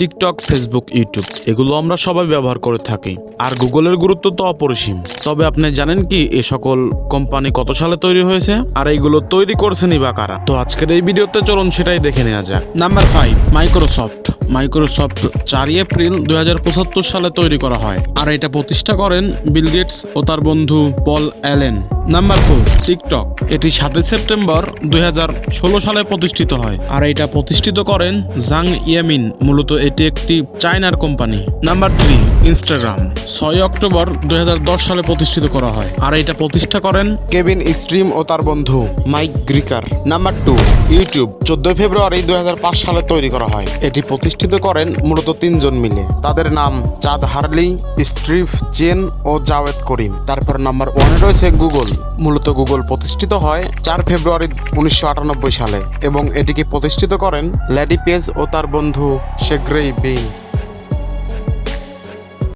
TikTok, Facebook, YouTube, এগুলো আমরা সবাই ব্যবহার করে থাকি। আর গুগলের গুরুত্ব তো অপরিসীম। তবে আপনি জানেন কি, এ সকল কোম্পানি কত সালে তৈরি হয়েছে? আর এইগুলো তৈরি করছেনই বা কারা? তো আজকের এই ভিডিওতে চলুন সেটাই দেখে নেওয়া যাক। নাম্বার ফাইভ মাইক্রোসফট মাইক্রোসফট চারই এপ্রিল দুই হাজার পঁচাত্তর সালে তৈরি করা হয়। আর এটা প্রতিষ্ঠা করেন বিল গেটস ও তার বন্ধু Paul Allen. Number four TikTok এটি সাতই সেপ্টেম্বর দুই হাজার ষোলো সালে প্রতিষ্ঠিত হয়। আর এটা প্রতিষ্ঠিত করেন জাং ইয়ামিন, মূলত এটি একটি চায়নার কোম্পানি। নাম্বার থ্রি ইনস্টাগ্রাম ছয় অক্টোবর দুই হাজার দশ সালে প্রতিষ্ঠিত করা হয়। আর এটা প্রতিষ্ঠা করেন কেভিন স্ট্রিম ও তার বন্ধু Mike Krieger. Number two YouTube. চোদ্দই ফেব্রুয়ারি দুই হাজার পাঁচ সালে তৈরি করা হয়। এটি প্রতিষ্ঠিত করেন মূলত তিনজন মিলে। তাদের নাম চাঁদ হার্লি স্ট্রিভ চেন ও জাওয়েদ করিম। তারপর নাম্বার ওয়ানে রয়েছে গুগল মূলত গুগল প্রতিষ্ঠিত হয় চার ফেব্রুয়ারি উনিশশো আটানব্বই সালে এবং এটিকে প্রতিষ্ঠিত করেন ল্যাডি পেজ ও তার বন্ধু শেগ্রেই বেইন